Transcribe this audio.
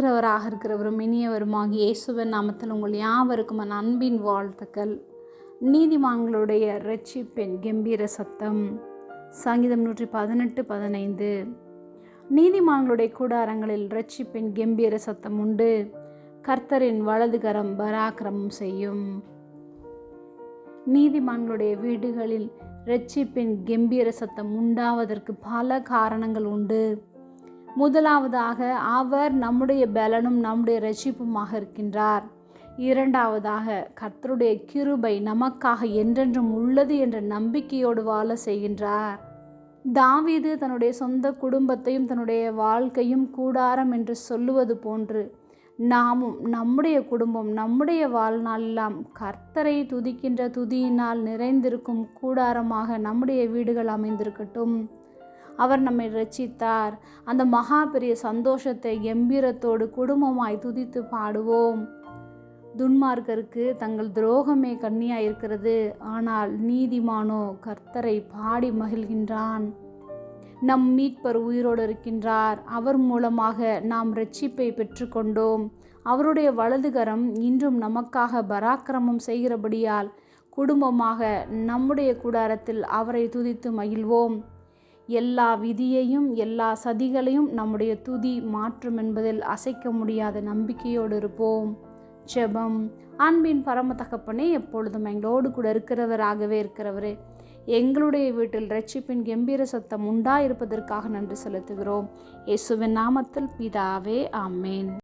இருக்கிறவராக இருக்கிறவரும் இனியவருமாகி இயேசுவன் நாமத்தில் உங்கள் யாவருக்கும் அன்பின் வாழ்த்துக்கள். நீதிமான்களுடைய ரட்சிப்பெண் கம்பீர சத்தம். சங்கீதம் நூற்றி பதினெட்டு பதினைந்து. நீதிமான்களுடைய கூடாரங்களில் ரட்சிப்பெண் கம்பீர சத்தம் உண்டு. கர்த்தரின் வலதுகரம் பராக்கிரமம் செய்யும். நீதிமான்களுடைய வீடுகளில் ரட்சிப்பின் கம்பீர சத்தம் உண்டாவதற்கு பல காரணங்கள் உண்டு. முதலாவதாக அவர் நம்முடைய பலனும் நம்முடைய ரட்சிப்புமாக இருக்கின்றார். இரண்டாவதாக கர்த்தருடைய கிருபை நமக்காக என்றென்றும் உள்ளது என்ற நம்பிக்கையோடு வாழ செய்கின்றார். தாவீது தன்னுடைய சொந்த குடும்பத்தையும் தன்னுடைய வாழ்க்கையும் கூடாரம் என்று சொல்லுவது போன்று நாமும் நம்முடைய குடும்பம் நம்முடைய வாழ்நாளெல்லாம் கர்த்தரை துதிக்கின்ற துதியினால் நிறைந்திருக்கும் கூடாரமாக நம்முடைய வீடுகள் அமைந்திருக்கட்டும். அவர் நம்மை ரட்சித்தார். அந்த மகா பெரிய சந்தோஷத்தை கம்பீரத்தோடு குடும்பமாய் துதித்து பாடுவோம். துன்மார்க்கருக்கு தங்கள் துரோகமே கண்ணியாக இருக்கிறது ஆனால் நீதிமானோ கர்த்தரை பாடி மகிழ்கின்றான். நம் மீட்பர் உயிரோடு இருக்கின்றார். அவர் மூலமாக நாம் ரட்சிப்பை பெற்றுக்கொண்டோம். அவருடைய வலதுகரம் இன்றும் நமக்காக பராக்கிரமம் செய்கிறபடியால் குடும்பமாக நம்முடைய கூடாரத்தில் அவரை துதித்து மகிழ்வோம். எல்லா விதியையும் எல்லா சதிகளையும் நம்முடைய துதி மாற்றும் என்பதில் அசைக்க முடியாத நம்பிக்கையோடு இருப்போம். ஜெபம் அன்பின் பரம தகப்பனே எப்பொழுதும் எங்களோடு கூட இருக்கிறவராகவே இருக்கிறவரே எங்களுடைய வீட்டில் ரட்சிப்பின் கம்பீர சத்தம் உண்டாயிருப்பதற்காக நன்றி செலுத்துகிறோம். இயேசுவின் நாமத்தில் பிதாவே ஆமேன்.